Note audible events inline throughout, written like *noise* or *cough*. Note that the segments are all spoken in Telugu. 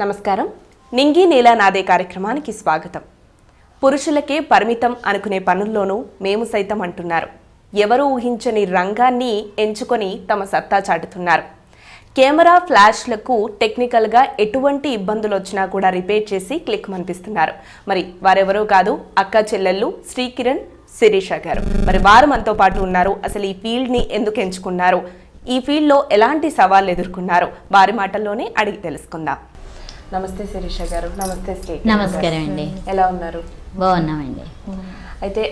నమస్కారం. నింగి నీల నాదే కార్యక్రమానికి స్వాగతం. పురుషులకే పరిమితం అనుకునే పనుల్లోనూ మేము సైతం అంటున్నారు. ఎవరు ఊహించని రంగాన్ని ఎంచుకొని తమ సత్తా చాటుతున్నారు. కెమెరా ఫ్లాష్లకు టెక్నికల్గా ఎటువంటి ఇబ్బందులు వచ్చినా కూడా రిపేర్ చేసి క్లిక్ మనిపిస్తున్నారు. మరి వారెవరో కాదు అక్క చెల్లెళ్ళు శ్రీకిరణ్ శిరీష గారు. మరి వారు మనతో పాటు ఉన్నారు. అసలు ఈ ఫీల్డ్ని ఎందుకు ఎంచుకున్నారు? ఈ ఫీల్డ్లో ఎలాంటి సవాళ్ళు ఎదుర్కొన్నారు? వారి మాటల్లోనే అడిగి తెలుసుకుందాం. నమస్తే శిరీష గారు. నమస్తే శ్రీ నమస్కారం అండి. ఎలా ఉన్నారు? బాగున్నామండి. అయితే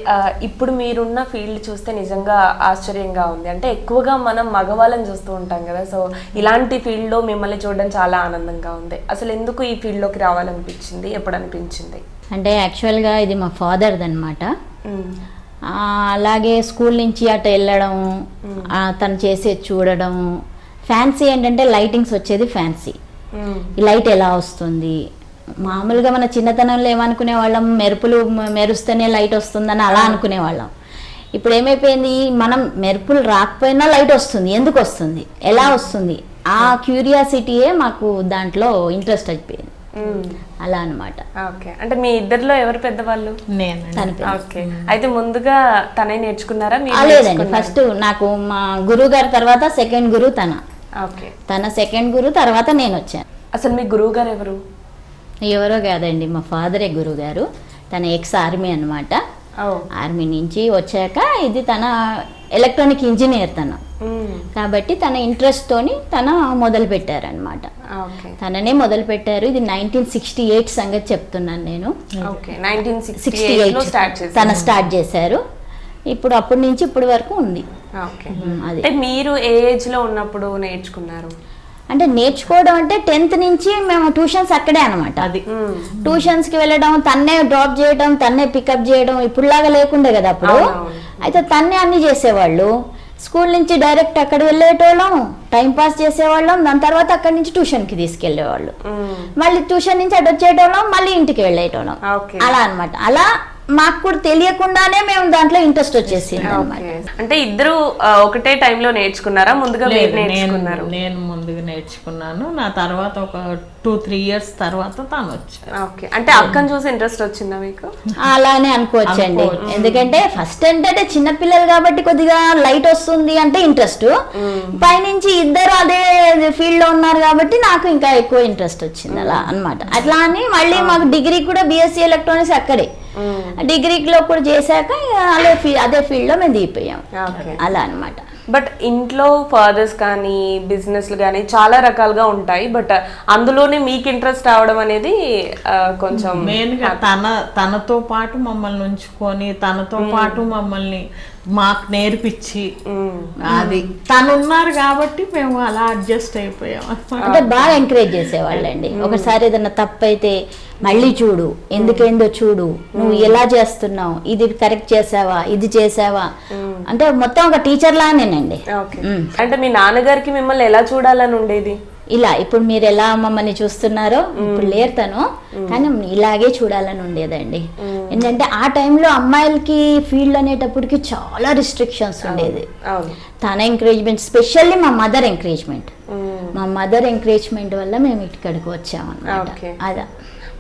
ఇప్పుడు మీరున్న ఫీల్డ్ చూస్తే నిజంగా ఆశ్చర్యంగా ఉంది. అంటే ఎక్కువగా మనం మగవాళ్ళని చూస్తూ ఉంటాం కదా. సో ఇలాంటి ఫీల్డ్లో మిమ్మల్ని చూడడం చాలా ఆనందంగా ఉంది. అసలు ఎందుకు ఈ ఫీల్డ్లోకి రావాలనిపించింది? ఎప్పుడు అనిపించింది అంటే యాక్చువల్గా ఇది మా ఫాదర్ది అనమాట. అలాగే స్కూల్ నుంచి అటు వెళ్ళడం తను చేసేది చూడడం. ఫ్యాన్సీ ఏంటంటే లైటింగ్స్ వచ్చేది ఫ్యాన్సీ. ఈ లైట్ ఎలా వస్తుంది? మామూలుగా మన చిన్నతనంలో ఏమనుకునే వాళ్ళం మెరుపులు మెరుస్తేనే లైట్ వస్తుందని అలా అనుకునే వాళ్ళం ఇప్పుడు ఏమైపోయింది? మనం మెరుపులు రాకపోయినా లైట్ వస్తుంది. ఎందుకు వస్తుంది? ఎలా వస్తుంది? ఆ క్యూరియాసిటీయే మాకు దాంట్లో ఇంట్రెస్ట్ అయిపోయింది. అలా అన్నమాట. ఓకే. అంటే మీ ఇద్దరిలో ఎవరు పెద్దవాళ్ళు? నేను. ఓకే. అయితే ముందుగా తనే నేర్చుకున్నారా? లేదండి? ఫస్ట్ నాకు మా గురువు గారి తర్వాత సెకండ్ గురువు తన. తన సెకండ్ గురువు తర్వాత నేను వచ్చాను. అసలు మీ గురువు గారు ఎవరు? ఎవరో కాదండి మా ఫాదరే గురువు గారు. తన ఎక్స్ ఆర్మీ అన్నమాట. ఓ. ఆర్మీ నుంచి వచ్చాక ఇది తన ఎలక్ట్రానిక్ ఇంజనీర్ తను. కాబట్టి తన ఇంట్రెస్ట్తోని తన మొదలు పెట్టారనమాట తననే మొదలు పెట్టారు ఇది నైన్టీన్ సిక్స్టీ ఎయిట్ సంగతి చెప్తున్నాను నేను. సిక్స్టీ ఎయిట్ తన స్టార్ట్ చేశారు. ఇప్పుడు అప్పటి నుంచి ఇప్పటి వరకు ఉంది. అంటే మీరు ఏ ఏజ్లో ఉన్నప్పుడు నేర్చుకున్నారు? అంటే నేర్చుకోవడం అంటే టెన్త్ నుంచి మేము ట్యూషన్స్ అక్కడే అనమాట అది. ట్యూషన్స్కి వెళ్ళడం తన్నే డ్రాప్ చేయడం తన్నే పికప్ చేయడం ఇప్పుడులాగా లేకుండే కదా అప్పుడు. అయితే తన్నే అన్ని చేసేవాళ్ళు. స్కూల్ నుంచి డైరెక్ట్ అక్కడ వెళ్ళేటోళ్ళం టైం పాస్ చేసేవాళ్ళం దాని తర్వాత అక్కడి నుంచి ట్యూషన్కి తీసుకెళ్ళేవాళ్ళు. మళ్ళీ ట్యూషన్ నుంచి అటు వచ్చేటోళ్ళం మళ్ళీ ఇంటికి వెళ్ళేటోళ్ళం. అలా అన్నమాట. అలా మాకు కూడా తెలియకుండానే మేము దాంట్లో ఇంట్రెస్ట్ వచ్చేసింది అనమాట అంటే ఇద్దరు ఒకటే టైంలో నేర్చుకున్నారా? ముందుగా నేర్చుకున్నారు. నేను ముందుగా నేర్చుకున్నాను. నా తర్వాత ఒక టూ త్రీ ఇయర్స్ తర్వాత తను ఓకే. అంటే అక్కని చూసి ఇంట్రెస్ట్ వచ్చిందా మీకు? అలానే అనుకోవచ్చండి. అనుకోవచ్చు. ఎందుకంటే ఫస్ట్ ఏంటంటే చిన్నపిల్లలు కాబట్టి కొద్దిగా లైట్ వస్తుంది అంటే ఇంట్రెస్ట్ పైనుంచి ఇద్దరు అదే ఫీల్డ్లో ఉన్నారు కాబట్టి నాకు ఇంకా ఎక్కువ ఇంట్రెస్ట్ వచ్చింది అలా అన్నమాట. అట్లా అని మళ్ళీ మాకు డిగ్రీ కూడా బిఎస్సి ఎలక్ట్రానిక్స్ అక్కడే. డిగ్రీలో కూడా చేశాక అదే అదే ఫీల్డ్లో మేము దిగిపోయాం. అలా అన్నమాట. బట్ ఇంట్లో ఫాదర్స్ కానీ బిజినెస్లు కానీ చాలా రకాలుగా ఉంటాయి. బట్ అందులోనే మీకు ఇంట్రెస్ట్ రావడం అనేది కొంచెం మెయిన్గా తన తనతో పాటు మమ్మల్ని ఉంచుకొని తనతో పాటు మమ్మల్ని మాకు నేర్పించి. అది. తను ఉన్నారు కాబట్టి మేము అలా అడ్జస్ట్ అయిపోయాం. అంటే బాగా ఎంకరేజ్ చేసేవాళ్ళండి. ఒకసారి ఏదైనా తప్పు అయితే మళ్ళీ చూడు. ఎందుకేందో చూడు. నువ్వు ఎలా చేస్తున్నావు? ఇది కరెక్ట్ చేసావా? ఇది చేసావా? అంటే మొత్తం ఒక టీచర్ లానేనండి. అంటే మీ నాన్నగారికి మిమ్మల్ని ఎలా చూడాలని ఉండేది? ఇలా ఇప్పుడు మీరు ఎలా మమ్మల్ని చూస్తున్నారో ఇప్పుడు లేరు తను. కానీ ఇలాగే చూడాలని ఉండేదండి. ఏంటంటే ఆ టైంలో అమ్మాయిలకి ఫీల్డ్ అనేటప్పటికి చాలా రిస్ట్రిక్షన్స్ ఉండేది. తన ఎంకరేజ్మెంట్ స్పెషల్లీ మా మదర్ ఎంకరేజ్మెంట్. మా మదర్ ఎంకరేజ్మెంట్ వల్ల మేము ఇక్కడికి వచ్చామన్నమాట. అదా.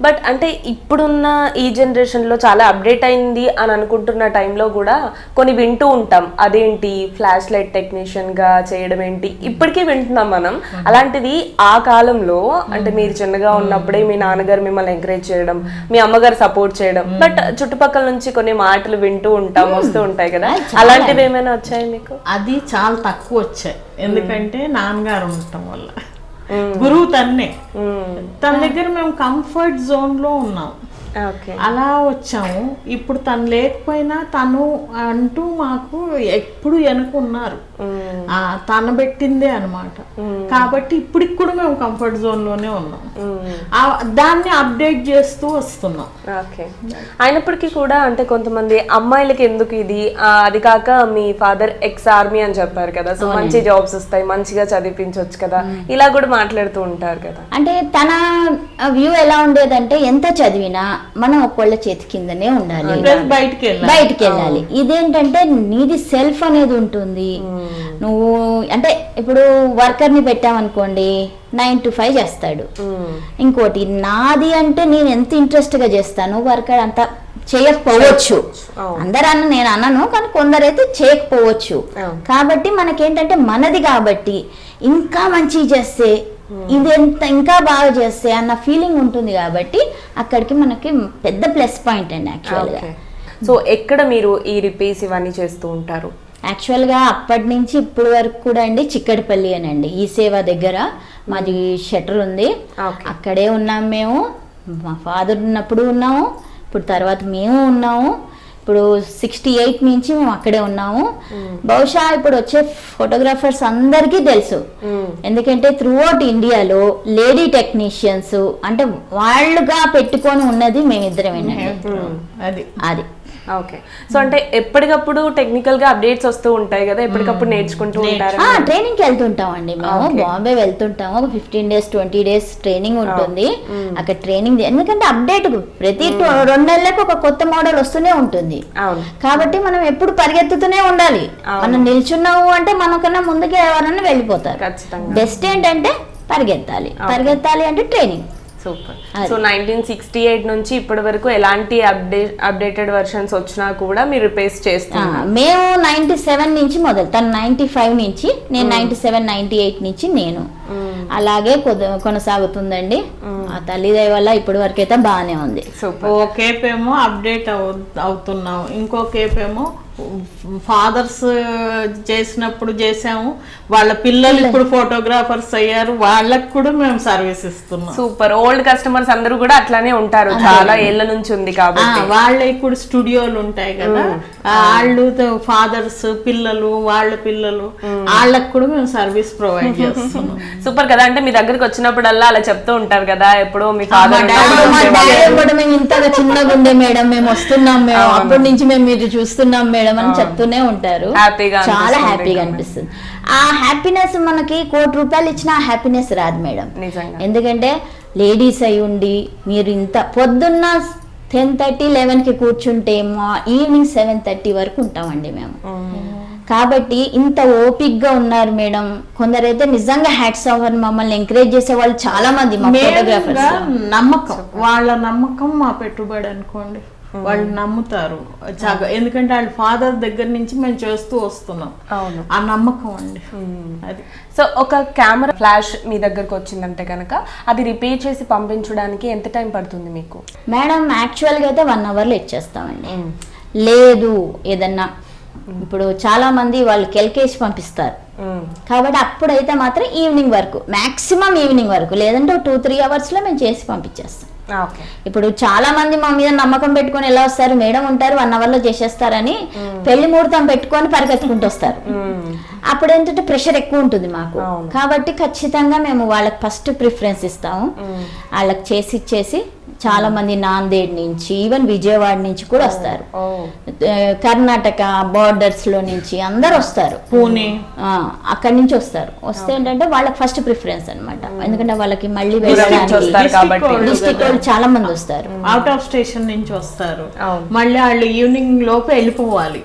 బట్ అంటే ఇప్పుడున్న ఈ జనరేషన్లో చాలా అప్డేట్ అయింది అని అనుకుంటున్న టైంలో కూడా కొన్ని వింటూ ఉంటాం. అదేంటి? ఫ్లాష్ లైట్ టెక్నీషియన్గా చేయడం ఏంటి? ఇప్పటికీ వింటున్నాం మనం. అలాంటిది ఆ కాలంలో అంటే మీరు చిన్నగా ఉన్నప్పుడే మీ నాన్నగారు మిమ్మల్ని ఎంకరేజ్ చేయడం మీ అమ్మగారు సపోర్ట్ చేయడం. బట్ చుట్టుపక్కల నుంచి కొన్ని మాటలు వింటూ ఉంటాం వస్తూ ఉంటాయి కదా. అలాంటివి ఏమైనా వచ్చాయి మీకు? అది చాలా తక్కువ వచ్చాయి. ఎందుకంటే నాన్నగారు ఉండటం వల్ల. గురువు తన్నే. మ్మ్. తన దగ్గర మేము కంఫర్ట్ జోన్లో ఉన్నాం. అలా వచ్చాము. ఇప్పుడు తను లేకపోయినా తను అంటూ మాకు ఎప్పుడు వెనుకున్నారు తను పెట్టిందే అనమాట కాబట్టి ఇప్పటికి కూడా మేము కంఫర్ట్ జోన్లోనే ఉన్నాం. ఆ, దాన్ని అప్డేట్ చేస్తూ వస్తున్నాం. ఓకే అయినప్పటికీ కూడా అంటే కొంతమంది అమ్మాయిలకి ఎందుకు ఇది? అది కాక మీ ఫాదర్ ఎక్స్ ఆర్మీ అని చెప్పారు కదా. సో మంచి జాబ్స్ వస్తాయి. మంచిగా చదివించవచ్చు కదా. ఇలా కూడా మాట్లాడుతూ ఉంటారు కదా. అంటే తన వ్యూ ఎలా ఉండేదంటే ఎంత చదివినా మనం ఒకళ్ళ చేతి కిందనే ఉండాలి. బయటికి వెళ్ళాలి. ఇదేంటంటే నీది సెల్ఫ్ అనేది ఉంటుంది. నువ్వు అంటే ఇప్పుడు వర్కర్ని పెట్టామనుకోండి నైన్ టు ఫైవ్ చేస్తాడు. ఇంకోటి నాది అంటే నేను ఎంత ఇంట్రెస్ట్గా చేస్తాను వర్కర్ అంత చేయకపోవచ్చు. అవును. అందరూ అన్న నేను అన్నను కానీ కొందరైతే చేయకపోవచ్చు. కాబట్టి మనకేంటంటే మనది కాబట్టి ఇంకా మంచి చేస్తే ఇది ఎంత ఇంకా బాగా చేస్తే అన్న ఫీలింగ్ ఉంటుంది కాబట్టి అక్కడికి మనకి పెద్ద ప్లస్ పాయింట్ అండి యాక్చువల్గా సో ఎక్కడ మీరు ఈ రిపేర్స్ ఇవన్నీ చేస్తూ ఉంటారు? యాక్చువల్గా అప్పటి నుంచి ఇప్పటి వరకు కూడా అండి చిక్కడిపల్లి అనండి. ఈ సేవ దగ్గర మాది షటర్ ఉంది. అక్కడే ఉన్నాం మేము. మా ఫాదర్ ఉన్నప్పుడు ఉన్నాము. ఇప్పుడు తర్వాత మేము ఉన్నాము. ఇప్పుడు సిక్స్టీ ఎయిట్ నుంచి మేము అక్కడే ఉన్నాము. బహుశా ఇప్పుడు వచ్చే ఫోటోగ్రాఫర్స్ అందరికీ తెలుసు. ఎందుకంటే త్రూ అవుట్ ఇండియాలో లేడీ టెక్నీషియన్స్ అంటే వాళ్ళుగా పెట్టుకొని ఉన్నది మేమిద్దరమేనండి. అది. అది. ఓకే. సో అంటే ఎప్పటికప్పుడు టెక్నికల్గా అప్డేట్స్ వస్తూ ఉంటాయి కదా ఎప్పటికప్పుడు నేర్చుకుంటూ ఉంటారు ట్రైనింగ్కి వెళ్తుంటాం అండి మేము. బాంబే వెళ్తుంటాము. ఒక fifteen days twenty days training ఉంటుంది. అక్కడ ట్రైనింగ్ ఎందుకంటే అప్డేట్ ప్రతి రెండు నెలలకు ఒక కొత్త మోడల్ వస్తూనే ఉంటుంది. కాబట్టి మనం ఎప్పుడు పరిగెత్తుతూనే ఉండాలి. మనం నిల్చున్నాము అంటే మనకన్నా ముందుకే ఎవరన్నా వెళ్ళిపోతారు. బెస్ట్ ఏంటంటే పరిగెత్తాలి. పరిగెత్తాలి అంటే training super. So nineteen sixty eight నుంచి ఇప్పటి వరకు ఎలాంటి అప్డేట్ అప్డేటెడ్ వర్షన్స్ వచ్చినా కూడా మీరు రిపేర్స్ చేస్తున్నారు. మేము నైన్టీ సెవెన్ నుంచి మొదలు తను నైన్టీ ఫైవ్ నుంచి నేను నైన్టీ సెవెన్ నైన్టీ ఎయిట్ నుంచి నేను. అలాగే కొద- కొనసాగుతుందండి. ఆ తల్లి దయ వల్ల ఇప్పటి వరకు అయితే బాగానే ఉంది. ఓ కేప్ ఏమో అప్డేట్ అవు అవుతున్నాం ఇంకో కేప్ ఏమో ఫాదర్స్ చేసినప్పుడు చేసాము వాళ్ళ పిల్లలు ఇప్పుడు ఫోటోగ్రాఫర్స్ అయ్యారు. వాళ్ళకి కూడా మేము సర్వీస్ ఇస్తున్నాం. సూపర్. ఓల్డ్ కస్టమర్స్ అందరూ కూడా అట్లానే ఉంటారు. చాలా ఏళ్ళ నుంచి ఉంది కాబట్టి. వాళ్ళ ఇప్పుడు స్టూడియోలు ఉంటాయి కదా. వాళ్ళు ఫాదర్స్ పిల్లలు వాళ్ళ పిల్లలు వాళ్ళకి కూడా మేము సర్వీస్ ప్రొవైడ్ *laughs* చేస్తున్నాం. సూపర్ కదా. అంటే మీ దగ్గరికి వచ్చినప్పుడల్లా అలా చెప్తూ ఉంటారు కదా. ఎప్పుడో మీ ఫాదర్ మేము ఇంతగా చిన్నగా ఉండే మేడం. మేము వస్తున్నాం. మేము అప్పటి నుంచి మేము మీరు చూస్తున్నాం మేడం. అని చెప్తూనే ఉంటారు. హ్యాపీగా చాలా హ్యాపీగా. అనిపిస్తుంది. ఆ హ్యాపీనెస్ మనకి కోటి రూపాయలు ఇచ్చిన ఆ హ్యాపీనెస్ రాదు మేడం. నిజంగా. ఎందుకంటే లేడీస్ అయి ఉండి మీరు ఇంత పొద్దున్న టెన్ థర్టీ లెవెన్కి కూర్చుంటే మా ఈవినింగ్ సెవెన్ థర్టీ వరకు ఉంటామండి మేము. కాబట్టి ఇంత ఓపిక్గా ఉన్నారు మేడం. కొందరైతే నిజంగా హ్యాట్స్ ఆఫ్ అని మమ్మల్ని ఎంకరేజ్ చేసే వాళ్ళు చాలా మంది మా ఫోటోగ్రాఫర్స్ నమ్మకం. వాళ్ళ నమ్మకం మా పెట్టుబడి అనుకోండి. వాళ్ళు నమ్ముతారు. ఎందుకంటే వాళ్ళ ఫాదర్ దగ్గర నుంచి మేము చేస్తూ వస్తున్నాం. అవును. ఆ నమ్మకం అండి. అది. సో ఒక కెమెరా ఫ్లాష్ మీ దగ్గరకు వచ్చిందంటే కనుక అది రిపేర్ చేసి పంపించడానికి ఎంత టైం పడుతుంది మీకు? మేడం యాక్చువల్గా అయితే వన్ అవర్లో ఇచ్చేస్తామండి లేదు ఏదన్నా. ఇప్పుడు చాలా మంది వాళ్ళు కెల్కేసి పంపిస్తారు. కాబట్టి అప్పుడైతే మాత్రం ఈవినింగ్ వరకు మాక్సిమం ఈవినింగ్ వరకు లేదంటే టూ త్రీ అవర్స్లో మేము చేసి పంపించేస్తాం. ఇప్పుడు చాలా మంది మా మీద నమ్మకం పెట్టుకొని ఎలా వస్తారు? మేడం ఉంటారు వన్ అవర్లో చేసేస్తారని పెళ్ళి ముహూర్తం పెట్టుకొని పరిగెత్తుకుంటూ వస్తారు. అప్పుడు ఏంటంటే ప్రెషర్ ఎక్కువ ఉంటుంది మాకు. కాబట్టి ఖచ్చితంగా మేము వాళ్ళకి ఫస్ట్ ప్రిఫరెన్స్ ఇస్తాము. వాళ్ళకి చేసి ఇచ్చేసి చాలా మంది నాందేడ్ నుంచి ఈవెన్ విజయవాడ నుంచి కూడా వస్తారు. కర్ణాటక బార్డర్స్లో నుంచి అందరు వస్తారు. పూణే. ఆ, అక్కడి నుంచి వస్తారు. వస్తే ఏంటంటే వాళ్ళకి ఫస్ట్ ప్రిఫరెన్స్ అన్నమాట. ఎందుకంటే వాళ్ళకి మళ్ళీ డిస్ట్రిక్ట్ వాళ్ళు చాలా మంది వస్తారు. అవుట్ ఆఫ్ స్టేషన్ నుంచి వస్తారు. అవును. మళ్ళీ వాళ్ళు ఈవినింగ్ లోపు వెళ్ళిపోవాలి.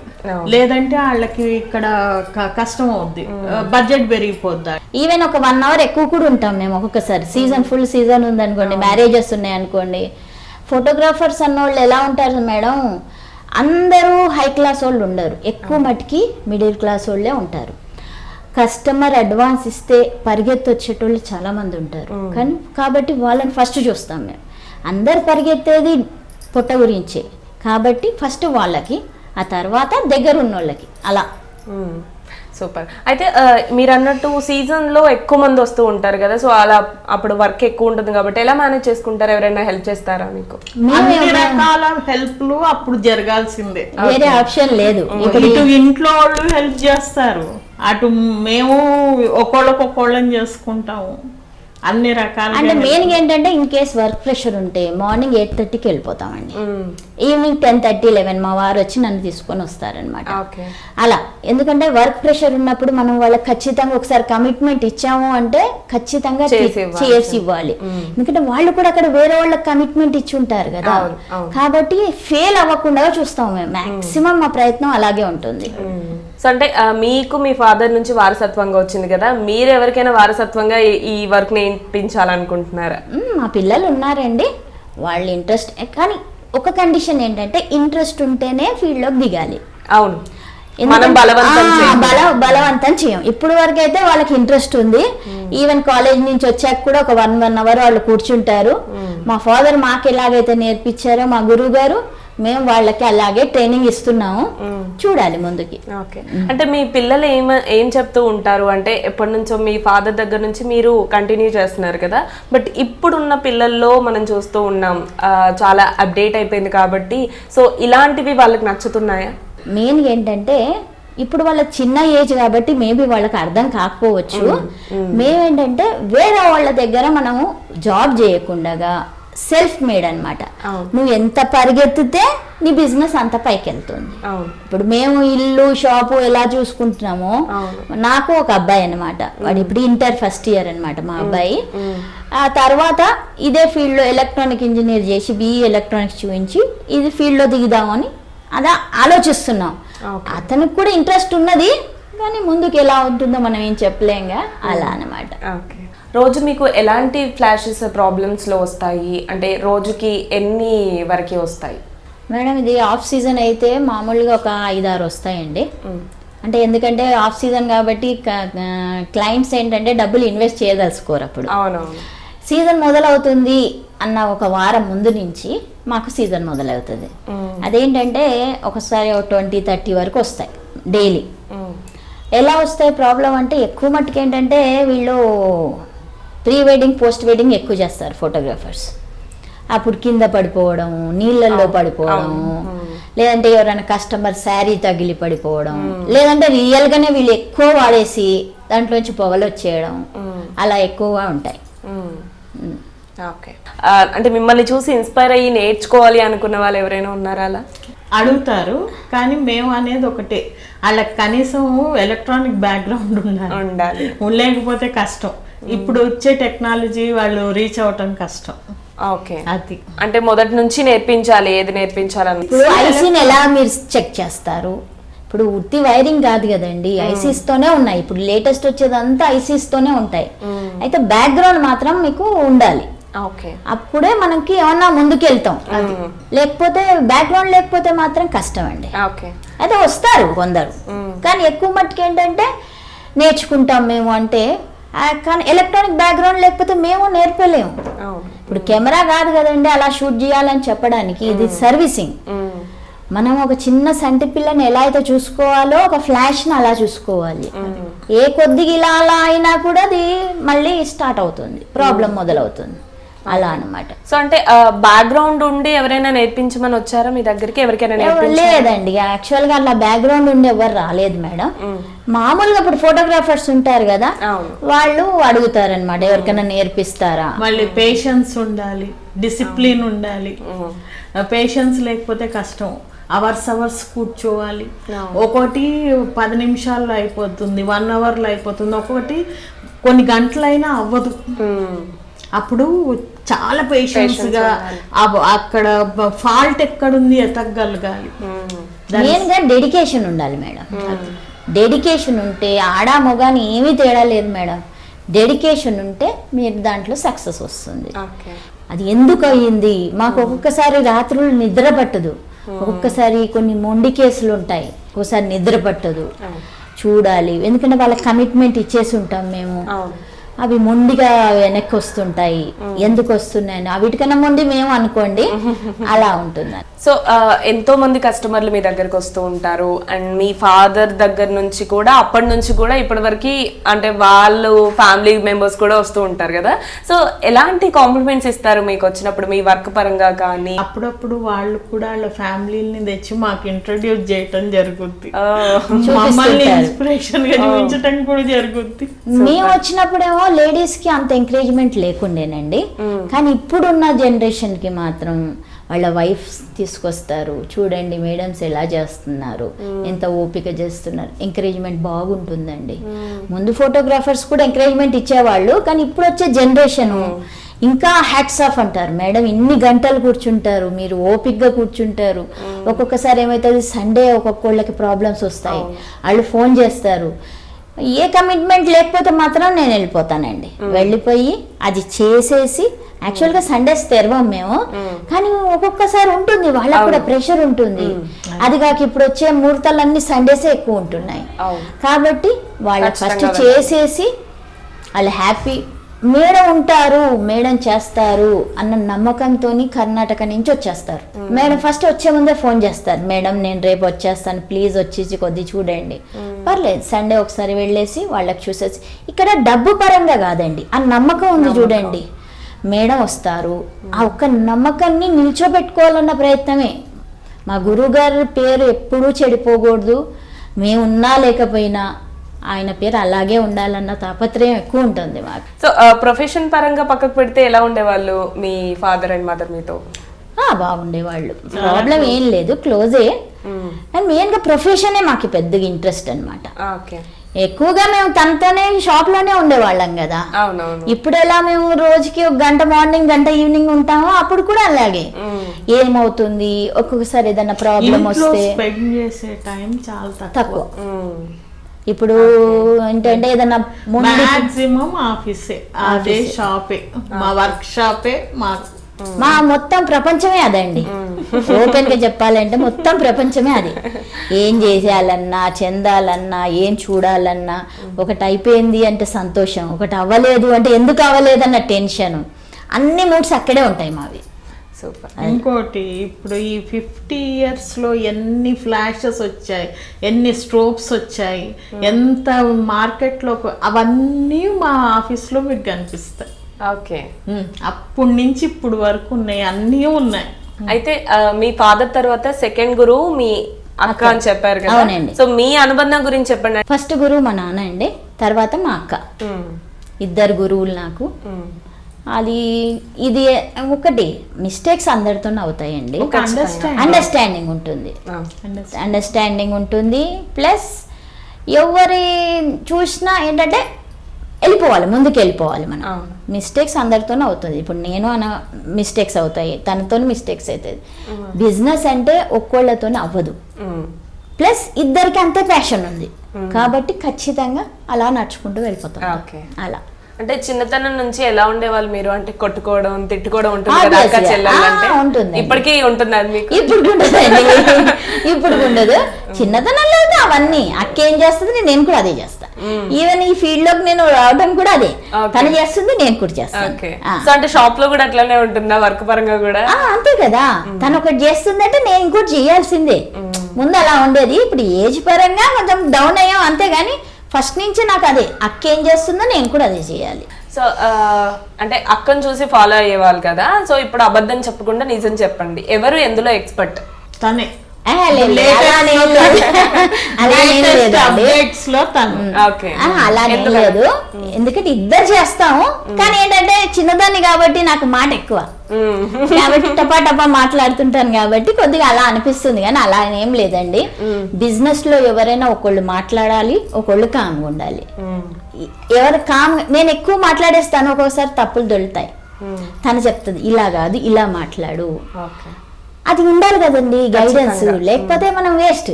లేదంటే వాళ్ళకి ఇక్కడ కష్టం అవుద్ది. బడ్జెట్ పెరిగిపోద్ది ఈవెన్ ఒక వన్ అవర్ ఎక్కువ కూడా ఉంటాం మేము ఒక్కొక్కసారి. సీజన్ ఫుల్ సీజన్ ఉందనుకోండి మ్యారేజెస్ ఉన్నాయి అనుకోండి. ఫోటోగ్రాఫర్స్ అన్నోళ్ళు ఎలా ఉంటారు మేడం? అందరూ హై క్లాస్ వాళ్ళు ఉండరు. ఎక్కువ మటుకి మిడిల్ క్లాస్ వాళ్ళే ఉంటారు. కస్టమర్ అడ్వాన్స్ ఇస్తే పరిగెత్తి వచ్చేటోళ్ళు చాలా మంది ఉంటారు కానీ కాబట్టి వాళ్ళని ఫస్ట్ చూస్తాం మేము. అందరు పరిగెత్తేది పొట్ట గురించే. కాబట్టి ఫస్ట్ వాళ్ళకి ఆ తర్వాత దగ్గర ఉన్న వాళ్ళకి అలా. సూపర్. అయితే మీరు అన్నట్టు సీజన్లో ఎక్కువ మంది వస్తూ ఉంటారు కదా సో అలా అప్పుడు వర్క్ ఎక్కువ ఉంటుంది కాబట్టి ఎలా మేనేజ్ చేసుకుంటారు? ఎవరైనా హెల్ప్ చేస్తారా మీకు? రకాల హెల్ప్లు అప్పుడు జరగాల్సిందే. వేరే ఆప్షన్ లేదు. ఇటు ఇంట్లో వాళ్ళు హెల్ప్ చేస్తారు. అటు మేము ఒక్కొక్కళ్ళకొక్కళ్ళని చేసుకుంటాము. అన్ని రకాల అంటే మెయిన్ ఏంటంటే ఇన్ కేస్ వర్క్ ప్రెషర్ ఉంటే మార్నింగ్ ఎయిట్ థర్టీకి వెళ్ళిపోతామండి. ఈవినింగ్ టెన్ థర్టీ లెవెన్ మా వారు వచ్చి నన్ను తీసుకొని వస్తారనమాట అలా. ఎందుకంటే వర్క్ ప్రెషర్ ఉన్నప్పుడు మనం వాళ్ళకి ఖచ్చితంగా ఒకసారి కమిట్మెంట్ ఇచ్చాము అంటే ఖచ్చితంగా చేసి ఇవ్వాలి. ఎందుకంటే వాళ్ళు కూడా అక్కడ వేరే వాళ్ళకి కమిట్మెంట్ ఇచ్చి ఉంటారు కదా. కాబట్టి ఫెయిల్ అవ్వకుండా చూస్తాం మేము. మాక్సిమం మా ప్రయత్నం అలాగే ఉంటుంది. సో అంటే మీకు మీ ఫాదర్ నుంచి వారసత్వంగా వచ్చింది కదా మీరు ఎవరికైనా వారసత్వంగా ఈ- వర్క్ నేర్పించాలనుకుంటున్నారా మా పిల్లలు ఉన్నారండి. వాళ్ళ ఇంట్రెస్ట్ కానీ ఒక కండిషన్ ఏంటంటే ఇంట్రెస్ట్ ఉంటేనే ఫీల్డ్లోకి దిగాలి. అవును. మనం బలవంతం. బల బలవంతం చేయం. ఇప్పుడు వరకు అయితే వాళ్ళకి ఇంట్రెస్ట్ ఉంది. ఈవెన్ కాలేజ్ నుంచి వచ్చాక కూడా ఒక వన్ వన్ అవర్ వాళ్ళు కూర్చుంటారు. మా ఫాదర్ మాకు ఎలాగైతే నేర్పించారో మా గురువు గారు మేము వాళ్ళకి అలాగే ట్రైనింగ్ ఇస్తున్నాము. చూడాలి ముందుకి. ఓకే. అంటే మీ పిల్లలు ఏం ఏం చెప్తూ ఉంటారు? అంటే ఎప్పటి నుంచో మీ ఫాదర్ దగ్గర నుంచి మీరు కంటిన్యూ చేస్తున్నారు కదా? బట్ ఇప్పుడున్న పిల్లల్లో మనం చూస్తూ ఉన్నాం చాలా అప్డేట్ అయిపోయింది కాబట్టి. సో ఇలాంటివి వాళ్ళకి నచ్చుతున్నాయా? మెయిన్ ఏంటంటే ఇప్పుడు వాళ్ళ చిన్న ఏజ్ కాబట్టి మేబీ వాళ్ళకి అర్థం కాకపోవచ్చు. మేమేంటంటే వేరే వాళ్ళ దగ్గర మనము జాబ్ చేయకుండా సెల్ఫ్ మేడ్ అన్నమాట. అవును. నువ్వు ఎంత పరిగెత్తితే నీ బిజినెస్ అంత పైకి వెళ్తుంది ఇప్పుడు మేము ఇల్లు షాపు ఎలా చూసుకుంటున్నామో. నాకు ఒక అబ్బాయి అన్నమాట. వాడు ఇప్పుడు ఇంటర్ ఫస్ట్ ఇయర్ అన్నమాట మా అబ్బాయి. ఆ తర్వాత ఇదే ఫీల్డ్లో ఎలక్ట్రానిక్ ఇంజనీర్ చేసి బిఈ ఎలక్ట్రానిక్స్ చూపించి ఇది ఫీల్డ్లో దిగుదామని అదా ఆలోచిస్తున్నాం. అతనికి కూడా ఇంట్రెస్ట్ ఉన్నది కానీ ముందుకు ఎలా ఉంటుందో మనం ఏం చెప్పలేంగా? అలా అన్నమాట. ఓకే. రోజు మీకు ఎలాంటి ఫ్లాషెస్ ప్రాబ్లమ్స్లో వస్తాయి? అంటే రోజుకి ఎన్ని వరకు వస్తాయి? మేడం ఇది ఆఫ్ సీజన్ అయితే మామూలుగా ఒక ఐదారు వస్తాయండి. అంటే ఎందుకంటే ఆఫ్ సీజన్ కాబట్టి క్లయింట్స్ ఏంటంటే డబ్బులు ఇన్వెస్ట్ చేయదలుచుకోరు అప్పుడు. సీజన్ మొదలవుతుంది అన్న ఒక వారం ముందు నుంచి మాకు సీజన్ మొదలవుతుంది. అదేంటంటే ఒకసారి ఒక ట్వంటీ థర్టీ వరకు వస్తాయి డైలీ. ఎలా వస్తాయి ప్రాబ్లం అంటే ఎక్కువ మట్టుకు ఏంటంటే వీళ్ళు ప్రీ వెడ్డింగ్ పోస్ట్ వెడ్డింగ్ ఎక్కువ చేస్తారు ఫోటోగ్రాఫర్స్. అప్పుడు కింద పడిపోవడం నీళ్ళల్లో పడిపోవడం లేదంటే ఎవరైనా కస్టమర్ శారీ తగిలి పడిపోవడం లేదంటే రియల్ గానే వీళ్ళు ఎక్కువ వాడేసి దాంట్లోంచి పొగలు వచ్చేయడం అలా ఎక్కువగా ఉంటాయి. ఓకే. అంటే మిమ్మల్ని చూసి ఇన్స్పైర్ అయ్యి నేర్చుకోవాలి అనుకున్న వాళ్ళు ఎవరైనా ఉన్నారా అలా? అడుగుతారు కానీ మేము అనేది ఒకటే. వాళ్ళకి కనీసం ఎలక్ట్రానిక్ బ్యాక్గ్రౌండ్ ఉండాలి. ఉండాలి. లేకపోతే కష్టం. ఇప్పుడు వచ్చే టెక్నాలజీ వాళ్ళు రీచ్ అవ్వటం కష్టం. ఓకే అది. అంటే మొదటి నుంచి నేర్పించాలి ఏది నేర్పించాలని. ఇప్పుడు ఐసీని ఎలా మీరు చెక్ చేస్తారు? ఇప్పుడు ఉత్తి వైరింగ్ కాదు కదండి ఐసీస్ తోనే ఉన్నాయి. ఇప్పుడు లేటెస్ట్ వచ్చేదంతా ఐసీస్ తోనే ఉంటాయి. అయితే బ్యాక్గ్రౌండ్ మాత్రం మీకు ఉండాలి. ఓకే అప్పుడే మనకి ఏమన్నా ముందుకు వెళ్తాం లేకపోతే బ్యాక్గ్రౌండ్ లేకపోతే మాత్రం కష్టం అండి ఓకే అయితే వస్తారు కొందరు. కానీ ఎక్కువ మట్టుకు ఏంటంటే నేర్చుకుంటాం మేము అంటే కానీ ఎలక్ట్రానిక్ బ్యాక్గ్రౌండ్ లేకపోతే మేము నేర్పలేము. ఇప్పుడు కెమెరా కాదు కదండి అలా షూట్ చేయాలని చెప్పడానికి ఇది సర్వీసింగ్. మనం ఒక చిన్న సంటి పిల్లని ఎలా అయితే చూసుకోవాలో ఒక ఫ్లాష్ని అలా చూసుకోవాలి. ఏ కొద్దిగా ఇలా అలా అయినా కూడా అది మళ్ళీ స్టార్ట్ అవుతుంది ప్రాబ్లం మొదలవుతుంది. అలా అన్నమాట. సో అంటే బ్యాక్గ్రౌండ్ ఉండి ఎవరైనా నేర్పించమని వచ్చారా మీ దగ్గరికి? ఎవరికైనా లేదండి. యాక్చువల్గా అట్లా బ్యాక్గ్రౌండ్ ఉండి ఎవరు రాలేదు మేడం. మామూలుగా ఇప్పుడు ఫోటోగ్రాఫర్స్ ఉంటారు కదా వాళ్ళు అడుగుతారనమాట ఎవరికైనా నేర్పిస్తారా? మళ్ళీ పేషెన్స్ ఉండాలి డిసిప్లిన్ ఉండాలి. పేషెన్స్ లేకపోతే కష్టం. అవర్స్ అవర్స్ కూర్చోవాలి. ఒకటి పది నిమిషాల్లో అయిపోతుంది వన్ అవర్లో అయిపోతుంది. ఒక్కొక్కటి కొన్ని గంటలైనా అవ్వదు. అప్పుడు చాలా పేషెన్స్గా అక్కడ ఫాల్ట్ ఎక్కడుంది ఎతకగలగాలి మ్మ్. మెయిన్గా డెడికేషన్ ఉండాలి మేడం. డెడికేషన్ ఉంటే ఆడా మొగాని ఏమీ తేడా లేదు మేడం. డెడికేషన్ ఉంటే మీరు దాంట్లో సక్సెస్ వస్తుంది. ఓకే. అది ఎందుకు అయ్యింది? మాకు ఒక్కొక్కసారి రాత్రులు నిద్ర పట్టదు. ఒక్కొక్కసారి కొన్ని మొండి కేసులు ఉంటాయి. ఒక్కోసారి నిద్ర పట్టదు. చూడాలి. ఎందుకంటే వాళ్ళకి కమిట్మెంట్ ఇచ్చేసి ఉంటాం మేము. అవును. అవి మొండిగా వెనక్కి వస్తుంటాయి ఎందుకు వస్తున్నాయని. అవిటికన్నా మొండి మేము అనుకోండి. *laughs* అలా ఉంటుంది సో ఎంతో మంది కస్టమర్లు మీ దగ్గరకు వస్తూ ఉంటారు. అండ్ మీ ఫాదర్ దగ్గర నుంచి కూడా అప్పటి నుంచి కూడా ఇప్పటి వరకు అంటే వాళ్ళు ఫ్యామిలీ మెంబర్స్ కూడా వస్తూ ఉంటారు కదా. సో ఎలాంటి కాంప్లిమెంట్స్ ఇస్తారు మీకు వచ్చినప్పుడు మీ వర్క్ పరంగా కానీ? అప్పుడప్పుడు వాళ్ళు కూడా వాళ్ళ ఫ్యామిలీని తెచ్చి మాకు ఇంట్రడ్యూస్ చేయటం జరుగుద్ది. మమ్మల్ని ఇన్స్పిరేషన్గా చూపించటం కూడా జరుగుద్ది. మేము వచ్చినప్పుడేమో లేడీస్కి అంత ఎంకరేజ్మెంట్ లేకుండేనండి. కానీ ఇప్పుడున్న జనరేషన్కి మాత్రం వాళ్ళ వైఫ్ తీసుకొస్తారు. చూడండి మేడమ్స్ ఎలా చేస్తున్నారు. ఎంత ఓపిక చేస్తున్నారు. ఎంకరేజ్మెంట్ బాగుంటుందండి. ముందు ఫోటోగ్రాఫర్స్ కూడా ఎంకరేజ్మెంట్ ఇచ్చేవాళ్ళు. కానీ ఇప్పుడు వచ్చే జనరేషన్ ఇంకా హ్యాట్స్ ఆఫ్ అంటారు. మేడం ఇన్ని గంటలు కూర్చుంటారు. మీరు ఓపిక్గా కూర్చుంటారు. ఒక్కొక్కసారి ఏమవుతుంది సండే ఒక్కొక్కళ్ళకి ప్రాబ్లమ్స్ వస్తాయి. వాళ్ళు ఫోన్ చేస్తారు. ఏ కమిట్మెంట్ లేకపోతే మాత్రం నేను వెళ్ళిపోతానండి. వెళ్ళిపోయి అది చేసేసి యాక్చువల్గా సండేస్ తెరవం మేము. కానీ ఒక్కొక్కసారి ఉంటుంది వాళ్ళకు కూడా ప్రెషర్ ఉంటుంది. అది కాక ఇప్పుడు వచ్చే ముహూర్తాలన్నీ సండేసే ఎక్కువ ఉంటున్నాయి. కాబట్టి వాళ్ళకి ఫస్ట్ చేసేసి వాళ్ళు హ్యాపీ మేడం ఉంటారు మేడం చేస్తారు అన్న నమ్మకంతో కర్ణాటక నుంచి వచ్చేస్తారు. మేడం ఫస్ట్ వచ్చే ముందే ఫోన్ చేస్తారు. మేడం నేను రేపు వచ్చేస్తాను ప్లీజ్ వచ్చేసి కొద్ది చూడండి. పర్లేదు సండే ఒకసారి వెళ్ళేసి వాళ్ళకి చూసేసి. ఇక్కడ డబ్బు పరంగా కాదండి ఆ నమ్మకం ఉంది చూడండి. మేడం వస్తారు. ఆ ఒక్క నమ్మకాన్ని నిల్చోబెట్టుకోవాలన్న ప్రయత్నమే. మా గురువుగారి పేరు ఎప్పుడూ చెడిపోకూడదు. మేము ఉన్నా లేకపోయినా ఆయన పేరు అలాగే ఉండాలన్న తాపత్రయం ఎక్కువ ఉంటుంది మాకు. సో ప్రొఫెషన్ పరంగా పక్కకు పెడితే ఎలా ఉండేవాళ్ళు మీ ఫాదర్ అండ్ మదర్ మీతో? ఆ, బాగుండేవాళ్ళు. ప్రాబ్లం ఏం లేదు క్లోజే అండ్ మెయిన్గా ప్రొఫెషనే మాకు పెద్దగా ఇంట్రెస్ట్ అన్నమాట. ఓకే ఎక్కువగా మేము తనతోనే షాప్లోనే ఉండేవాళ్ళం కదా. ఇప్పుడు ఎలా మేము రోజుకి ఒక గంట మార్నింగ్ గంట ఈవినింగ్ ఉంటామో అప్పుడు కూడా అలాగే. ఏమవుతుంది? ఒక్కొక్కసారి ఏదైనా ప్రాబ్లం వస్తే స్పెండ్ చేసే టైం చాలా తక్కువ. మ్మ్. ఇప్పుడు ఏంటంటే ఏదైనా మాక్సిమం ఆఫీసే అదే షాపే మా వర్క్ షాపే మా మా మొత్తం ప్రపంచమే అదండి. ఓపెన్గా *laughs* చెప్పాలంటే మొత్తం ప్రపంచమే అది. ఏం చేసేయాలన్నా చెందాలన్నా ఏం చూడాలన్నా ఒకటి అయిపోయింది అంటే సంతోషం ఒకటి అవ్వలేదు అంటే ఎందుకు అవ్వలేదన్న టెన్షన్. అన్ని మూడ్స్ అక్కడే ఉంటాయి మావి. సూపర్ ఇంకోటి ఇప్పుడు ఈ ఫిఫ్టీ ఇయర్స్లో ఎన్ని ఫ్లాషెస్ వచ్చాయి ఎన్ని స్ట్రోక్స్ వచ్చాయి ఎంత మార్కెట్లో అవన్నీ మా ఆఫీస్లో మీకు కనిపిస్తాయి. ఓకే ఉమ్, అప్పటి నుంచి ఇప్పుడు వరకు ఉన్నాయి అన్నీ ఉన్నాయి. అయితే ఆ, మీ ఫాదర్ తర్వాత సెకండ్ గురువు మీ అక్క అని చెప్పారు కదా. అవునండి. సో మీ అనుబంధం గురించి చెప్పండి. ఫస్ట్ గురువు మా నాన్న అండి తర్వాత మా అక్క. ఇద్దరు గురువులు నాకు. అది ఇది ఒకటి. మిస్టేక్స్ అందరితో అవుతాయండి. అండర్స్టాండింగ్ ఉంటుంది. అండర్స్టాండింగ్ ఉంటుంది. ప్లస్ ఎవరి చూసినా ఏంటంటే వెళ్ళిపోవాలి ముందుకు వెళ్ళిపోవాలి మనం. మిస్టేక్స్ అందరితోనే అవుతుంది. ఇప్పుడు నేను అన్న మిస్టేక్స్ అవుతాయి. తనతో మిస్టేక్స్ అవుతుంది బిజినెస్ అంటే ఒక్కోళ్ళతోనే అవ్వదు. ప్లస్ ఇద్దరికి అంతే ప్యాషన్ ఉంది. కాబట్టి ఖచ్చితంగా అలా నడుచుకుంటూ వెళ్ళిపోతాం. ఓకే. అలా. అంటే చిన్నతనం నుంచి ఎలా ఉండేవాళ్ళు మీరు? అంటే కొట్టుకోవడం తిట్టుకోవడం ఉంటుంది కదా అక్క ఉంటుందండి. ఇప్పటికీ ఉంటుంది అది మీకు? ఇప్పుడు ఉండదండి *laughs* ఇప్పుడు ఉండదు చిన్నతనంలో అయితే అవన్నీ. అక్క ఏం చేస్తుంది? నేను కూడా అదే చేస్తా. ఈవెన్ ఈ ఫీల్డ్లోకి నేను రావడం కూడా అదే. తను చేస్తుంది నేను కూడా చేస్తాను. అంటే షాప్లో కూడా అట్లానే ఉంటుందా? వర్క్ పరంగా కూడా? అంతే కదా. తను ఒకటి చేస్తుందంటే నేను ఇంకోటి చేయాల్సిందే. ముందు అలా ఉండేది. ఇప్పుడు ఏజ్ పరంగా కొంచెం డౌన్ అయ్యాం అంతే కానీ ఫస్ట్ నుంచి నాకు అదే అక్క ఏం చేస్తుందో నేను కూడా అదే చేయాలి. సో అంటే అక్కను చూసి ఫాలో అయ్యేవాళ్ళు కదా సో ఇప్పుడు అబద్ధం చెప్పకుండా నిజం చెప్పండి. ఎవరు ఎందులో ఎక్స్పర్ట్? తనే. ఆ, లేదు, ఎందుకంటే ఇద్దరు చేస్తాము. కానీ ఏంటంటే చిన్నదాన్ని కాబట్టి నాకు మాట ఎక్కువ. కాబట్టి *laughs* టపా టపా మాట్లాడుతుంటాను కాబట్టి కొద్దిగా అలా అనిపిస్తుంది కానీ అలా ఏం లేదండి. బిజినెస్లో ఎవరైనా ఒకళ్ళు మాట్లాడాలి ఒకళ్ళు కామ్గా ఉండాలి. ఎవరు కామ్ నేను ఎక్కువ మాట్లాడేస్తాను ఒక్కొక్కసారి తప్పులు దొరుకుతాయి. తను చెప్తుంది ఇలా కాదు ఇలా మాట్లాడు. అది ఉండాలి కదండి గైడెన్స్ లేకపోతే మనం వేస్ట్.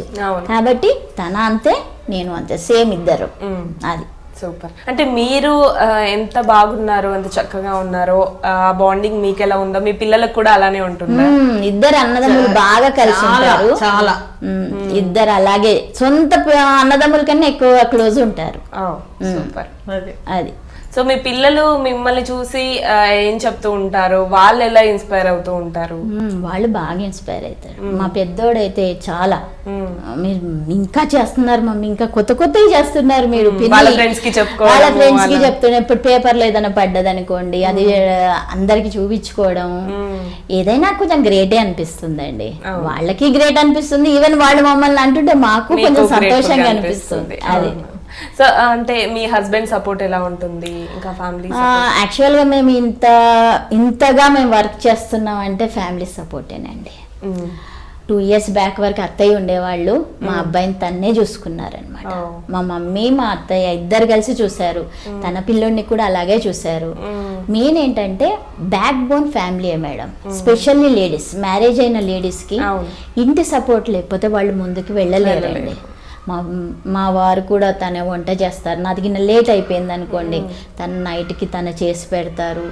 కాబట్టి తన అంతే నేను అంతే. సేమ్ ఇద్దరు. అది. సూపర్. అంటే మీరు ఎంత బాగున్నారో ఎంత చక్కగా ఉన్నారో ఆ బాండింగ్ మీకు ఎలా ఉందో మీ పిల్లలకు కూడా అలానే ఉంటుందా? ఇద్దరు అన్నదమ్ములు బాగా కలిసి ఉంటారు. చాలా. ఇద్దరు అలాగే సొంత అన్నదమ్ముల కన్నా ఎక్కువ క్లోజ్ ఉంటారు. సూపర్. అది. సో మీ పిల్లలు మిమ్మల్ని చూసి ఏం చెప్తూ ఉంటారు? వాళ్ళు ఎలా ఇన్స్పైర్ అవుతూ ఉంటారు? వాళ్ళు బాగా ఇన్స్పైర్ అవుతారు. మా పెద్దోడైతే చాలా. మీరు ఇంకా చేస్తున్నారు మమ్మీ ఇంకా కొత్త కొత్తవి చేస్తున్నారు మీరు. వాళ్ళ ఫ్రెండ్స్కి చెప్తున్నారు ఇప్పుడు పేపర్లో ఏదైనా పడ్డది అనుకోండి అది అందరికి చూపించుకోవడం. ఏదైనా కొంచెం గ్రేటే అనిపిస్తుందండి. వాళ్ళకి గ్రేట్ అనిపిస్తుంది ఈవెన్ వాళ్ళు మమ్మల్ని అంటుంటే మాకు కొంచెం సంతోషంగా అనిపిస్తుంది. అది. సో అంటే మీ హస్బెండ్ సపోర్ట్ ఎలా ఉంటుంది? ఇంకా ఫ్యామిలీ యాక్చువల్గా మేము ఇంత ఇంతగా మేము వర్క్ చేస్తున్నాం అంటే ఫ్యామిలీ సపోర్టేనండి టూ ఇయర్స్ బ్యాక్ వరకు అత్తయ్య ఉండేవాళ్ళు. మా అబ్బాయిని తన్నే చూసుకున్నారనమాట Oh. మా మమ్మీ మా అత్తయ్య ఇద్దరు కలిసి చూశారు. తన పిల్లోడిని కూడా అలాగే చూశారు. మెయిన్ ఏంటంటే backbone family madam. Specially ladies marriage అయిన లేడీస్కి అవును. ఇంటి సపోర్ట్ లేకపోతే వాళ్ళు ముందుకు వెళ్ళలేరండి. వెళ్ళలేరు. మా మా వారు కూడా తన వంట చేస్తారు. నాది లేట్ అయిపోయింది అనుకోండి. తన నైట్కి తను చేసి పెడతారు.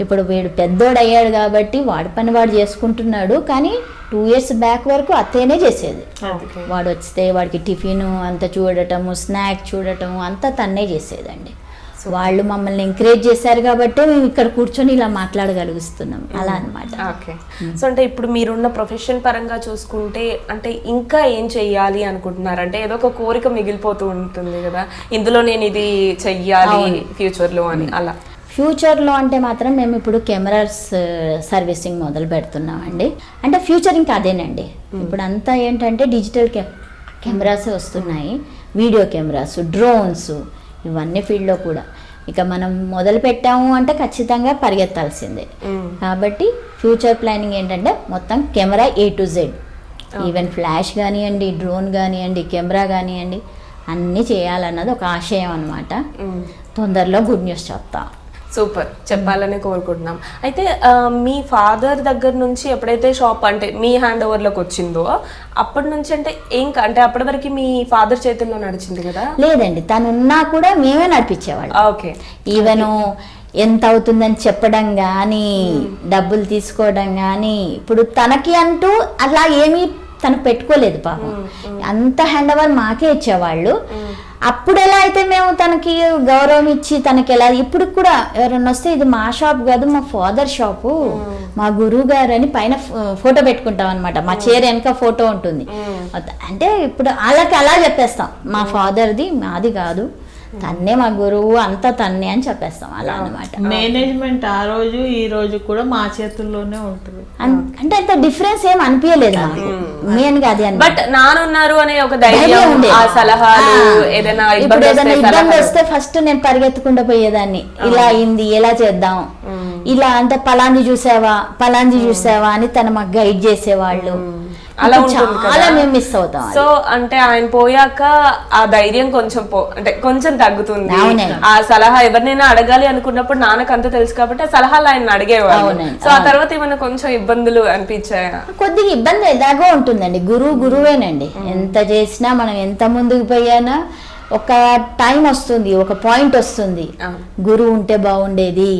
ఇప్పుడు వీడు పెద్దోడు అయ్యాడు కాబట్టి వాడి పని వాడు చేసుకుంటున్నాడు. కానీ టూ ఇయర్స్ బ్యాక్ వరకు అత్తయ్యనే చేసేది. వాడు వస్తే వాడికి టిఫిన్ అంతా చూడటము స్నాక్ చూడటము అంతా తన్నే చేసేదండి. వాళ్ళు మమ్మల్ని ఎంకరేజ్ చేశారు కాబట్టి మేము ఇక్కడ కూర్చొని ఇలా మాట్లాడగలుగుతున్నాం. అలా అన్నమాట. ఓకే సో అంటే ఇప్పుడు మీరున్న ప్రొఫెషన్ పరంగా చూసుకుంటే అంటే ఇంకా ఏం చెయ్యాలి అనుకుంటున్నారు? అంటే ఏదో ఒక కోరిక మిగిలిపోతూ ఉంటుంది కదా. ఇందులో నేను ఇది చెయ్యాలి ఫ్యూచర్లో అని అలా. ఫ్యూచర్లో అంటే మాత్రం మేము ఇప్పుడు కెమెరాస్ సర్వీసింగ్ మొదలు పెడుతున్నామండి. అంటే ఫ్యూచర్ ఇంకా అదేనండి. ఇప్పుడు అంతా ఏంటంటే డిజిటల్ కె కెమెరాస్ వస్తున్నాయి. వీడియో కెమెరాస్ డ్రోన్స్ ఇవన్నీ ఫీల్డ్లో కూడా. ఇక మనం మొదలు పెట్టాము అంటే ఖచ్చితంగా పరిగెత్తాల్సిందే. కాబట్టి ఫ్యూచర్ ప్లానింగ్ ఏంటంటే మొత్తం camera A to Z even flash కానివ్వండి డ్రోన్ కానివ్వండి కెమెరా కానివ్వండి అన్నీ చేయాలన్నది ఒక ఆశయం అనమాట తొందరలో గుడ్ న్యూస్ చెప్తా. సూపర్. చెప్పాలని కోరుకుంటున్నాం. అయితే మీ ఫాదర్ దగ్గర నుంచి ఎప్పుడైతే షాప్ అంటే మీ హ్యాండ్ ఓవర్లోకి వచ్చిందో అప్పటి నుంచి అంటే ఏం అంటే అప్పటి వరకు మీ ఫాదర్ చేతుల్లో నడిచింది కదా? లేదండి. తను ఉన్నా కూడా మేమే నడిపించేవాళ్ళం. ఓకే. ఈవెన్ ఎంత అవుతుందని చెప్పడం కానీ డబ్బులు తీసుకోవడం కానీ ఇప్పుడు తనకి అంటూ అలా ఏమీ తను పెట్టుకోలేదు పాపం. అంత హ్యాండ్ ఓవర్ మాకే ఇచ్చేవాళ్ళు. అప్పుడు ఎలా అయితే మేము తనకి గౌరవం ఇచ్చి తనకి ఎలా ఇప్పుడు కూడా ఎవరన్నా వస్తే ఇది మా షాప్ కాదు మా ఫాదర్ షాపు మా గురువు గారు అని పైన ఫోటో పెట్టుకుంటాం అనమాట మా చీర వెనక ఫోటో ఉంటుంది. అంటే ఇప్పుడు వాళ్ళకి అలా చెప్పేస్తాం. మా ఫాదర్ది మాది కాదు. తన్నే మా గురువు అంతా తన్నే అని చెప్పేస్తాం అలా అనమాట మేనేజ్మెంట్ ఆ రోజు ఈ రోజు కూడా మా చేతుల్లోనే ఉంటుంది. అంటే అంత డిఫరెన్స్ ఏం అనిపించలేదు మాకు మెయిన్గా అది అని బట్ నానున్నారు అనే ఒక ధైర్యం. ఆ సలహాలు. ఏదైనా ఇప్పుడు ఇబ్బంది ఏదైనా వస్తే ఇబ్బంది. వస్తే ఫస్ట్ నేను పరిగెత్తుకుంటూ పోయేదాన్ని. ఇలా అయింది ఎలా చేద్దాం? ఇలా అంటే పలాంది చూసావా పలాంది చూసావా అని తను మాకు గైడ్ చేసేవాళ్ళు. అలా. చాలా మేము మిస్ అవుతాం. సో అంటే ఆయన పోయాక ఆ ధైర్యం కొంచెం పో అంటే కొంచెం తగ్గుతుంది. ఆ సలహా ఎవరినైనా అడగాలి అనుకున్నప్పుడు నాన్నకు అంత తెలుసు కాబట్టి ఆ సలహాలు ఆయన అడిగేవాళ్ళు. అవునండి, సో ఆ తర్వాత ఏమైనా కొంచెం ఇబ్బందులు అనిపించాయా? కొద్దిగా ఇబ్బంది ఎలాగో ఉంటుందండి. గురువు గురువేనండి. ఎంత చేసినా మనం ఎంత ముందుకు పోయానా ఒక టైం వస్తుంది ఒక పాయింట్ వస్తుంది. గురువు ఉంటే బాగుండేది.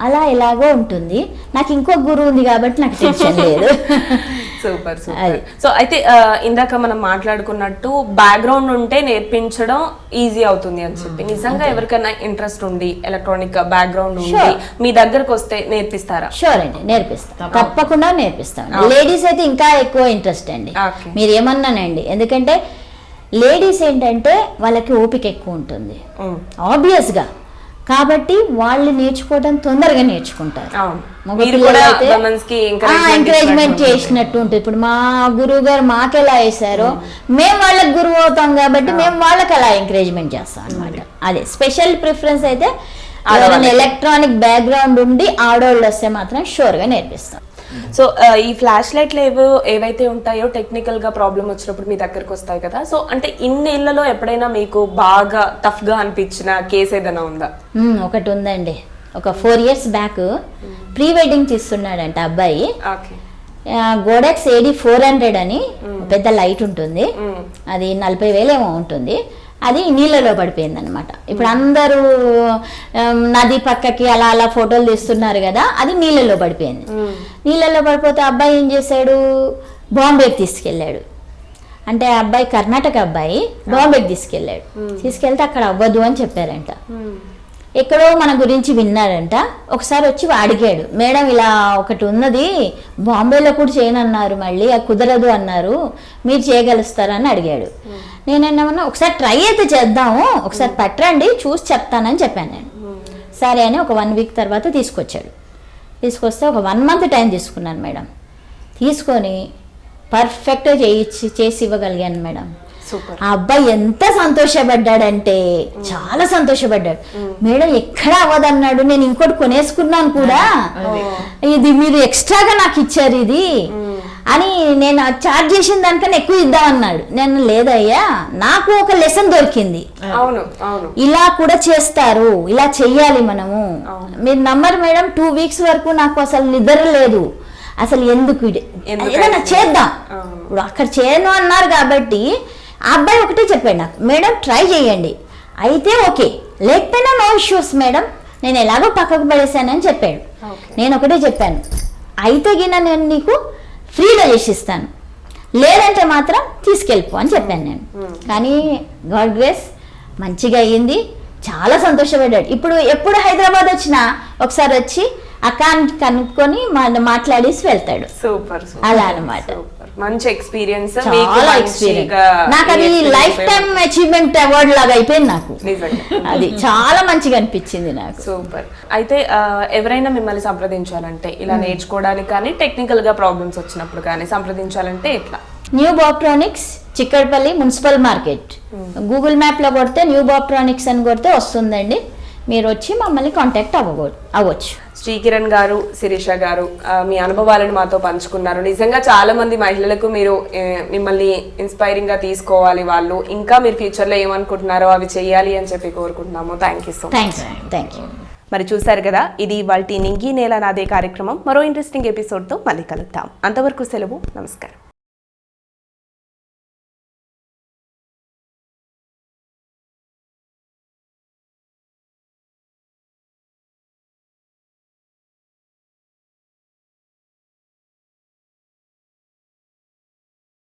అలా ఎలాగో ఉంటుంది. నాకు ఇంకో గురువు ఉంది కాబట్టి నాకు టెన్షన్ లేదు. *laughs* Super super. సో అయితే ఇందాక మనం మాట్లాడుకున్నట్టు బ్యాక్గ్రౌండ్ ఉంటే నేర్పించడం ఈజీ అవుతుంది అని చెప్పి. నిజంగా ఎవరికైనా ఇంట్రెస్ట్ ఉండి ఎలక్ట్రానిక్ బ్యాక్గ్రౌండ్ ఉండి. మీ దగ్గరకు వస్తే నేర్పిస్తారా? షూర్ అండి నేర్పిస్తాం. తప్పకుండా. నేర్పిస్తాం. లేడీస్ అయితే ఇంకా ఎక్కువ ఇంట్రెస్ట్ అండి. మీరు ఏమన్నానండి ఎందుకంటే లేడీస్ ఏంటంటే వాళ్ళకి ఓపిక ఎక్కువ ఉంటుంది. ఆబ్వియస్గా కాబట్టి వాళ్ళు నేర్చుకోవడం తొందరగా నేర్చుకుంటారు. ఎంకరేజ్మెంట్ చేసినట్టు ఉంటుంది. ఇప్పుడు మా గురువు గారు మాకు ఎలా వేశారో మేము వాళ్ళకి గురువు అవుతాం కాబట్టి మేము వాళ్ళకి అలా ఎంకరేజ్మెంట్ చేస్తాం అనమాట అదే స్పెషల్ ప్రిఫరెన్స్ అయితే. ఎలక్ట్రానిక్ బ్యాక్గ్రౌండ్ ఉండి ఆడవాళ్ళు వస్తే మాత్రం షూర్గా నేర్పిస్తాం. సో ఈ ఫ్లాష్ లైట్లు ఏవో ఏవైతే ఉంటాయో టెక్నికల్గా ప్రాబ్లం వచ్చినప్పుడు మీ దగ్గరకు వస్తాయి కదా. సో అంటే ఇన్నేళ్ళలో ఎప్పుడైనా మీకు బాగా టఫ్గా అనిపించిన కేసు ఏదైనా ఉందా? ఒకటి ఉందండి. ఒక four years back pre wedding తీస్తున్నాడంట అబ్బాయి గోడెక్స్ ఏడి ఫోర్ హండ్రెడ్ అని పెద్ద లైట్ ఉంటుంది. అది నలభై వేలు ఏమో ఉంటుంది. అది నీళ్ళలో పడిపోయింది అనమాట ఇప్పుడు అందరూ నది పక్కకి అలా అలా ఫోటోలు తీస్తున్నారు కదా అది నీళ్ళలో పడిపోయింది. నీళ్ళలో పడిపోతే అబ్బాయి ఏం చేశాడు? బాంబేకి తీసుకెళ్ళాడు. అంటే ఆ అబ్బాయి కర్ణాటక అబ్బాయి బాంబేకి తీసుకెళ్ళాడు. తీసుకెళ్తే అక్కడ అవ్వదు అని చెప్పారంట. ఎక్కడో మన గురించి విన్నాడంట. ఒకసారి వచ్చి అడిగాడు మేడం ఇలా ఒకటి ఉన్నది బాంబేలో కూడా చేయనన్నారు మళ్ళీ అది కుదరదు అన్నారు మీరు చేయగలుస్తారా? అని అడిగాడు. నేనేమన్నా ఒకసారి ట్రై అయితే చేద్దాము ఒకసారి పట్టరండి చూసి చెప్తానని చెప్పాను నేను. సరే అని ఒక వన్ వీక్ తర్వాత తీసుకొచ్చాడు. తీసుకొస్తే ఒక వన్ మంత్ టైం తీసుకున్నాను మేడం. తీసుకొని పర్ఫెక్ట్గా చేయించి చేసి ఇవ్వగలిగాను మేడం. ఆ అబ్బాయి ఎంత సంతోషపడ్డాడంటే చాలా సంతోషపడ్డాడు. మేడం ఎక్కడ అవ్వదన్నాడు? నేను ఇంకోటి కొనేసుకున్నాను కూడా. ఇది మీరు ఎక్స్ట్రాగా నాకు ఇచ్చారు ఇది. అని నేను చార్జ్ చేసిన దానికన్నా ఎక్కువ ఇద్దామన్నాడు. నేను లేదయ్యా నాకు ఒక లెసన్ దొరికింది. ఇలా కూడా చేస్తారు ఇలా చెయ్యాలి మనము. మీరు నమ్మరు మేడం టూ వీక్స్ వరకు నాకు అసలు నిద్ర లేదు. అసలు ఎందుకు ఏదైనా? చేద్దాం. ఇప్పుడు అక్కడ చేయను అన్నారు కాబట్టి ఆ అబ్బాయి ఒకటే చెప్పాడు నాకు మేడం ట్రై చేయండి. అయితే ఓకే. లేకపోయినా నో ఇష్యూస్ మేడం. నేను ఎలాగో పక్కకు పడేసానని చెప్పాడు. నేను ఒకటే చెప్పాను. అయితే గిన నేను నీకు ఫ్రీగా చేసిస్తాను. లేదంటే మాత్రం తీసుకెళ్ళిపో అని చెప్పాను నేను. కానీ గాడ్ గ్రేస్ మంచిగా అయ్యింది. చాలా సంతోషపడ్డాడు. ఇప్పుడు ఎప్పుడు హైదరాబాద్ వచ్చినా ఒకసారి వచ్చి అక్క అని కనుక్కొని మాట్లాడేసి వెళ్తాడు. సూపర్ అలా అన్నమాట. మంచి ఎక్స్పీరియన్స్ చాలా ఎక్స్పీరియన్స్ నాకు అది లైఫ్ టైం అచీవ్మెంట్ అవార్డు లాగా అయిపోయింది నాకు. అది చాలా మంచిగా అనిపించింది నాకు. సూపర్. అయితే ఎవరైనా మిమ్మల్ని సంప్రదించాలంటే ఇలా నేర్చుకోవడానికి కానీ టెక్నికల్గా ప్రాబ్లమ్స్ వచ్చినప్పుడు కానీ సంప్రదించాలంటే ఎట్లా? న్యూ బాప్ట్రానిక్స్ చిక్కడపల్లి మున్సిపల్ మార్కెట్ గూగుల్ మ్యాప్లో కొడితే న్యూ బాప్ట్రానిక్స్ అని కొడితే వస్తుందండి. మీరు వచ్చి మమ్మల్ని కాంటాక్ట్ అవ్వకూ అవ్వచ్చు. శ్రీకిరణ్ గారు శిరీష గారు మీ అనుభవాలను మాతో పంచుకున్నారు. నిజంగా చాలా మంది మహిళలకు మీరు మిమ్మల్ని ఇన్స్పైరింగ్గా తీసుకోవాలి వాళ్ళు. ఇంకా మీరు ఫ్యూచర్లో ఏమనుకుంటున్నారో అవి చేయాలి అని చెప్పి కోరుకుంటున్నాము. Thank you so much thank you మరి చూశారు కదా ఇది వాళ్ళ నింగి నేల నాదే కార్యక్రమం. మరో ఇంట్రెస్టింగ్ ఎపిసోడ్తో మళ్ళీ కలుద్దాం. అంతవరకు సెలవు. నమస్కారం.